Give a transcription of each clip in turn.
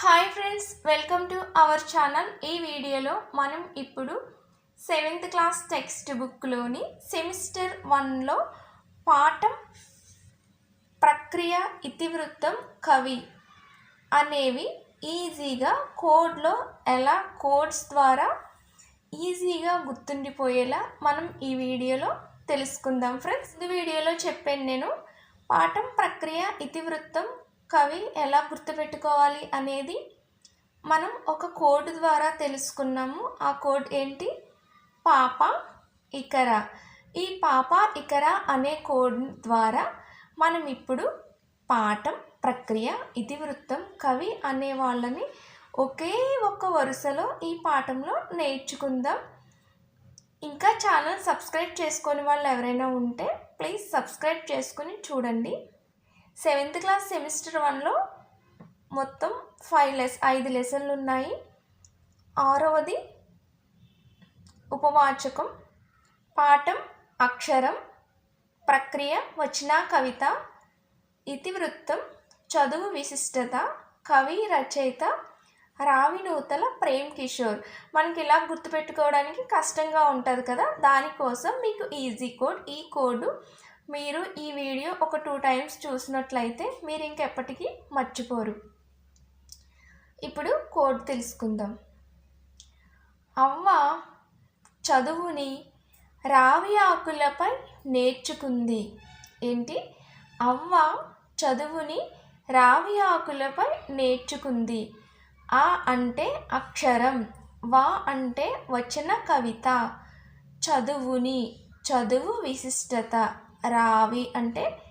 Hi friends welcome to our channel ఈ వీడియోలో మనం ఇప్పుడు సెవెంత్ క్లాస్ టెక్స్ట్ బుక్లోని సెమిస్టర్ వన్లో పాఠం ప్రక్రియ ఇతివృత్తం కవి అనేవి ఈజీగా కోడ్లో ఎలా కోడ్స్ ద్వారా ఈజీగా గుర్తుండిపోయేలా మనం ఈ వీడియోలో తెలుసుకుందాం. ఫ్రెండ్స్ ఈ వీడియోలో చెప్పాను నేను. పాఠం ప్రక్రియ ఇతివృత్తం కవి ఎలా గుర్తుపెట్టుకోవాలి అనేది మనం ఒక కోడ్ ద్వారా తెలుసుకున్నాము. ఆ కోడ్ ఏంటి? పాప ఇకర. ఈ పాప ఇకర అనే కోడ్ ద్వారా మనం ఇప్పుడు పాఠం ప్రక్రియ ఇతివృత్తం కవి అనే వాళ్ళని ఒకే ఒక్క వరుసలో ఈ పాఠంలో నేర్చుకుందాం. ఇంకా ఛానల్ సబ్స్క్రైబ్ చేసుకొని వాళ్ళు ఎవరైనా ఉంటే ప్లీజ్ సబ్స్క్రైబ్ చేసుకుని చూడండి. సెవెంత్ క్లాస్ సెమిస్టర్ వన్లో మొత్తం ఫైవ్ లెస్ ఐదు లెసన్లు ఉన్నాయి. ఆరవది ఉపవాచకం పాఠం అక్షరం ప్రక్రియ వచన కవిత ఇతివృత్తం చదువు విశిష్టత కవి రచయిత రావినూతల ప్రేమ్ కిషోర్. మనకి ఇలా గుర్తుపెట్టుకోవడానికి కష్టంగా ఉంటుంది కదా? దానికోసం మీకు ఈజీ కోడ్ ఈ కోడ్ మీరు ఈ వీడియో ఒక టూ టైమ్స్ చూసినట్లయితే మీరు ఇంకెప్పటికీ మర్చిపోరు. ఇప్పుడు కోడ్ తెలుసుకుందాం. అవ్వ చదువుని రావి ఆకులపై నేర్చుకుంది. ఏంటి? అవ్వ చదువుని రావి ఆకులపై నేర్చుకుంది. ఆ అంటే అక్షరం వా అంటే వచన కవిత. చదువుని చదువు విశిష్టత. రావి అంటే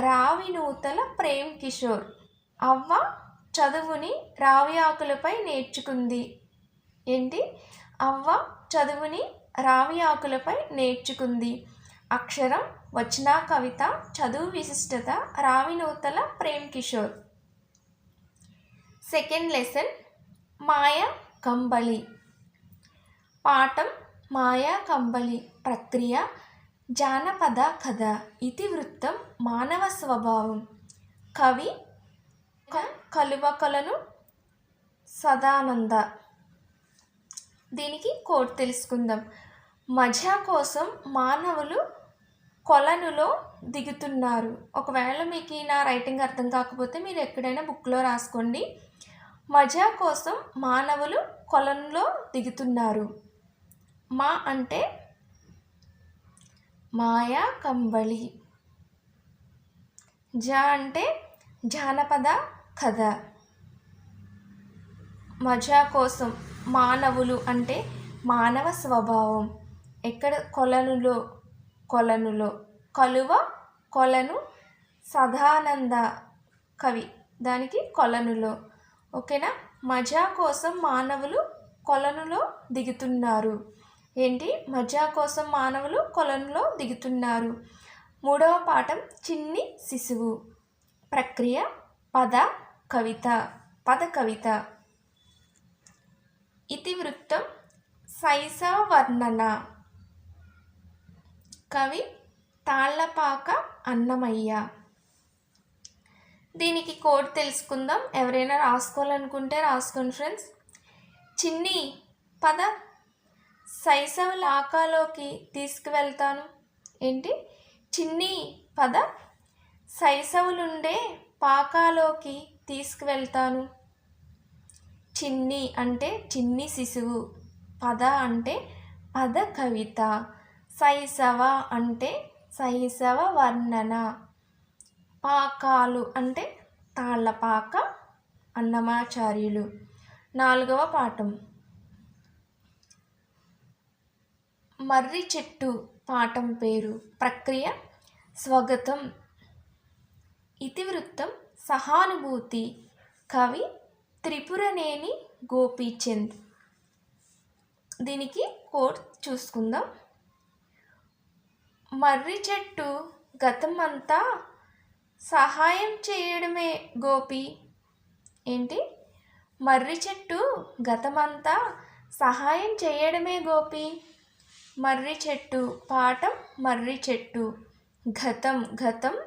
రావి నూతల ప్రేమ్ కిషోర్. అవ్వ చదువుని రావి ఆకులపై నేర్చుకుంది. ఏంటి? అవ్వ చదువుని రావి ఆకులపై నేర్చుకుంది. అక్షరం వచన కవిత చదువు విశిష్టత Ravi Nuthala Prem Kishore. Second lesson Maya Kambali. పాఠం మాయా కంబలి ప్రక్రియ జానపద కథ ఇతివృత్తం మానవ స్వభావం. కవి క- కలువకలను సదానంద. దీనికి కోట్ తెలుసుకుందాం. మజా కోసం మానవులు కొలనులో దిగుతున్నారు. ఒకవేళ మీకు నా రైటింగ్ అర్థం కాకపోతే మీరు ఎక్కడైనా బుక్లో రాసుకోండి. మజా కోసం మానవులు కొలనులో దిగుతున్నారు. మా అంటే మాయా కంబళి. జ అంటే జానపద కథ. మజా కోసం మానవులు అంటే మానవ స్వభావం. ఎక్కడ కొలనులో కొలనులో కలువ కొలను సదానంద కవి. దానికి కొలనులో. ఓకేనా? మజా కోసం మానవులు కొలనులో దిగుతున్నారు. ఏంటి? మజా కోసం మానవులు కొలంలో దిగుతున్నారు. మూడవ పాఠం చిన్ని శిశువు. ప్రక్రియ పద కవిత. పద కవిత. ఇతివృత్తం శైశవ వర్ణన కవి తాళ్ళపాక అన్నమయ్య. దీనికి కోడ్ తెలుసుకుందాం. ఎవరైనా రాసుకోవాలనుకుంటే రాసుకోండి ఫ్రెండ్స్. చిన్ని పద శైశవ లాకాలోకి తీసుకువెళ్తాను. ఏంటి? చిన్ని పద. శైశవులుండే పాకాలోకి తీసుకువెళ్తాను. చిన్ని అంటే చిన్ని శిశువు. పద అంటే పద కవిత. శైశవ అంటే శైశవ వర్ణన. పాకాలు అంటే తాళ్ళపాక అన్నమాచార్యులు. నాలుగవ పాఠం. మర్రి చెట్టు పాఠం పేరు. ప్రక్రియ స్వగతం. ఇతివృత్తం సహానుభూతి. కవి త్రిపురనేని గోపీచంద్. దీనికి కోట్ చూసుకుందాం. మర్రి చెట్టు గతం అంతా సహాయం చేయడమే గోపి. ఏంటి? మర్రి చెట్టు గతమంతా సహాయం చేయడమే గోపి. మర్రి చెట్టు పాఠం మర్రి చెట్టు. గతం గతం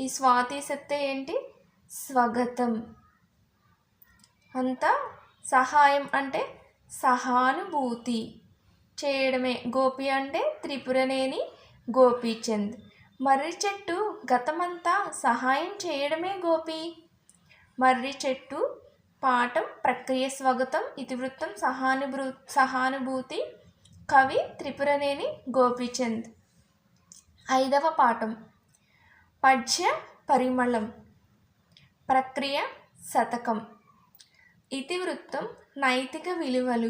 ఈ స్వాతి సత్తే ఏంటి? స్వగతం. అంతా సహాయం అంటే సహానుభూతి. చేయడమే గోపి అంటే త్రిపురనేని గోపీచంద్ మర్రి చెట్టు గతమంతా సహాయం చేయడమే గోపి. మర్రి చెట్టు పాఠం ప్రక్రియ స్వాగతం. ఇతివృత్తం సహానుభూ సహానుభూతి. కవి త్రిపురనేని గోపీచంద్. ఐదవ పాఠం. పద్య పరిమళం. ప్రక్రియ శతకం. ఇతివృత్తం నైతిక విలువలు.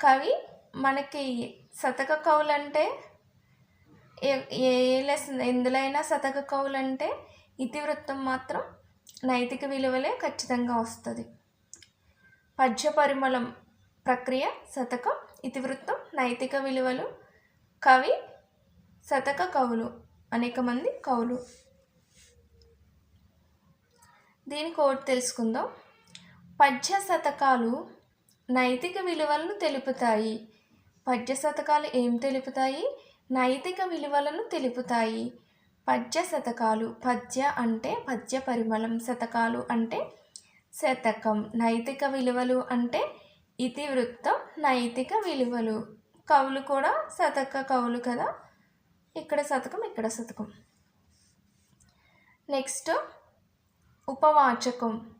కవి మనకి శతక కవులంటే ఏ లెసన్ ఎందులైనా శతక కవులంటే ఇతివృత్తం మాత్రం నైతిక విలువలే ఖచ్చితంగా వస్తుంది. పద్య పరిమళం ప్రక్రియ శతకం ఇతివృత్తం నైతిక విలువలు కవి శతక కవులు అనేక మంది కవులు. దీని కోట్ తెలుసుకుందాం. పద్య శతకాలు నైతిక విలువలను తెలుపుతాయి. పద్య శతకాలు ఏం తెలుపుతాయి? నైతిక విలువలను తెలుపుతాయి. పద్య శతకాలు పద్య అంటే పద్య పరిమళం శతకాలు అంటే శతకం. నైతిక విలువలు అంటే ఇతివృత్తం నైతిక విలువలు. కవులు కూడా శతక కవులు కదా? ఇక్కడ శతకం ఇక్కడ శతకం. నెక్స్ట్ ఉపవాచకం.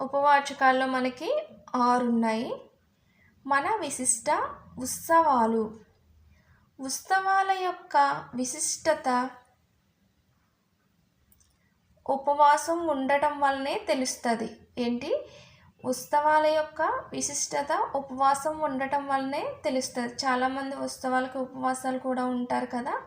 ఉపవాచకాల్లో మనకి ఆరు ఉన్నాయి మన విశిష్ట ఉత్సవాలు. ఉత్సవాల యొక్క విశిష్టత ఉపవాసం ఉండటం వల్లనే తెలుస్తుంది. ఏంటి? ఉత్సవాల యొక్క విశిష్టత ఉపవాసం ఉండటం వల్లనే తెలుస్తుంది. చాలామంది ఉత్సవాలకు ఉపవాసాలు కూడా ఉంటారు కదా.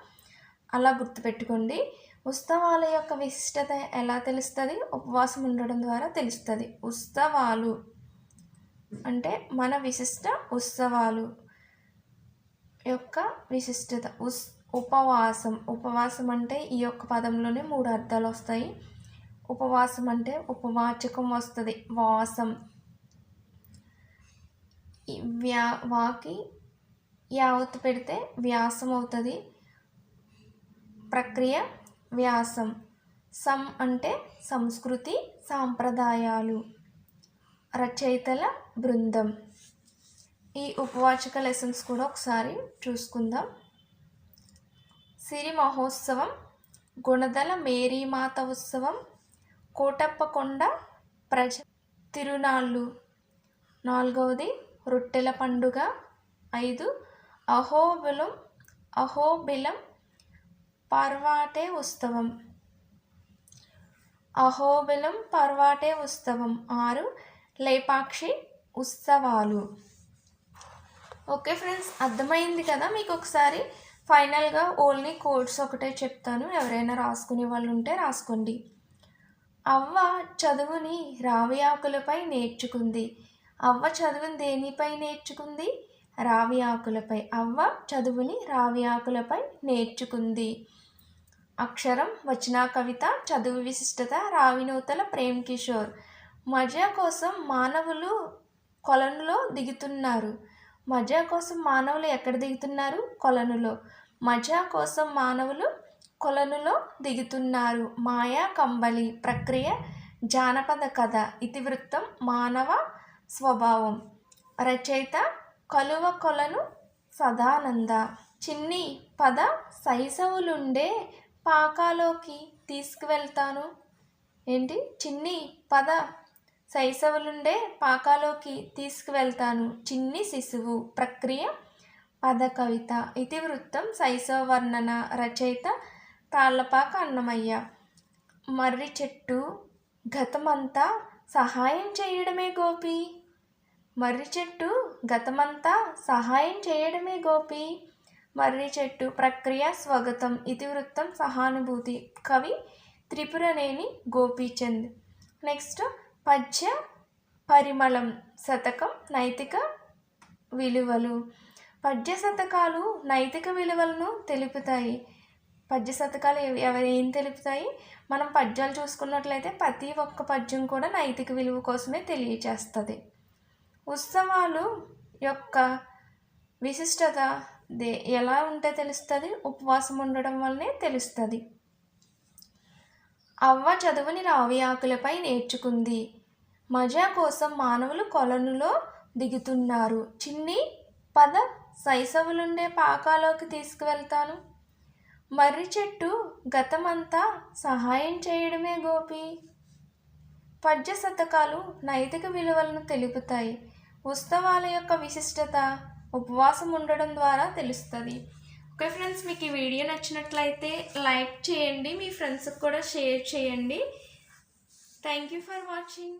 అలా గుర్తుపెట్టుకోండి. ఉత్సవాల యొక్క విశిష్టత ఎలా తెలుస్తుంది? ఉపవాసం ఉండడం ద్వారా తెలుస్తుంది. ఉత్సవాలు అంటే మన విశిష్ట ఉత్సవాలు యొక్క విశిష్టత. ఉస్ ఉపవాసం. ఉపవాసం అంటే ఈ యొక్క పదంలోనే మూడు అర్థాలు వస్తాయి. ఉపవాసం అంటే ఉపవాచకం వస్తుంది. వాసం. వ్యా వాకి యావత్ పెడితే వ్యాసం అవుతుంది ప్రక్రియ వ్యాసం. సం అంటే సంస్కృతి సాంప్రదాయాలు. రచయితల బృందం. ఈ ఉపవాచక లెసన్స్ కూడా ఒకసారి చూసుకుందాం. సిరి మహోత్సవం గుణదల మేరీమాత ఉత్సవం కోటప్పకొండ ప్రజ తిరునాళ్ళు. నాలుగవది రొట్టెల పండుగ. ఐదు అహోబిలం అహోబిలం పర్వాటే ఉత్సవం. అహోబిలం పర్వాటే ఉత్సవం. ఆరు లేపాక్షి ఉత్సవాలు. ఓకే ఫ్రెండ్స్ అర్థమైంది కదా మీకు ఒకసారి ఫైనల్గా ఓన్లీ కోడ్స్ ఒకటే చెప్తాను. ఎవరైనా రాసుకునే వాళ్ళు ఉంటే రాసుకోండి. అవ్వ చదువుని రావి ఆకులపై నేర్చుకుంది. అవ్వ చదువుని దేనిపై నేర్చుకుంది? రావి ఆకులపై అవ్వ చదువుని రావి ఆకులపై నేర్చుకుంది. అక్షరం వచనా కవిత చదువు విశిష్టత రావినూతల ప్రేమ్ కిషోర్. మజా కోసం మానవులు కొలనులో దిగుతున్నారు. మజా కోసం మానవులు ఎక్కడ దిగుతున్నారు? కొలనులో. మజా కోసం మానవులు కొలనులో దిగుతున్నారు. మాయా కంబలి ప్రక్రియ జానపద కథ. ఇతివృత్తం మానవ స్వభావం. రచయిత కలువ కొలను సదానంద. చిన్ని పద శైశవులుండే పాకాలోకి తీసుకువెళ్తాను. ఏంటి? చిన్ని పద శైశవులుండే పాకాలోకి తీసుకువెళ్తాను. చిన్ని శిశువు ప్రక్రియ పద కవిత. ఇతివృత్తం శైశవ వర్ణన రచయిత తాళ్ళపాక అన్నమయ్య. మర్రి చెట్టు గతమంతా సహాయం చేయడమే గోపి. మర్రి చెట్టు గతమంతా సహాయం చేయడమే గోపి. మర్రి చెట్టు ప్రక్రియ స్వాగతం ఇతివృత్తం సహానుభూతి. కవి త్రిపురనేని గోపీచంద్. నెక్స్ట్ పద్య పరిమళం శతకం నైతిక విలువలు. పద్య శతకాలు నైతిక విలువలను తెలుపుతాయి. పద్య శతకాలు ఎవరు ఏం తెలుపుతాయి? మనం పద్యాలు చూసుకున్నట్లయితే ప్రతి ఒక్క పద్యం కూడా నైతిక విలువ కోసమే తెలియచేస్తుంది. ఉత్సవాలు యొక్క విశిష్టత దే ఎలా ఉంటే తెలుస్తుంది? ఉపవాసం ఉండడం వల్లనే తెలుస్తుంది. అవ్వ చదువుని రావి ఆకులపై నేర్చుకుంది. మజా కోసం మానవులు కొలనులో దిగుతున్నారు. చిన్ని పద శైశవులుండే పాకాలోకి తీసుకువెళ్తాను. మర్రి చెట్టు గతమంతా సహాయం చేయడమే గోపి. పద్య శతకాలు నైతిక విలువలను తెలుపుతాయి. ఉత్సవాల యొక్క విశిష్టత ఉపవాసం ఉండడం ద్వారా తెలుస్తుంది. ఓకే ఫ్రెండ్స్ మీకు ఈ వీడియో నచ్చినట్లయితే లైక్ చేయండి మీ ఫ్రెండ్స్కి కూడా షేర్ చేయండి. Thank you for watching.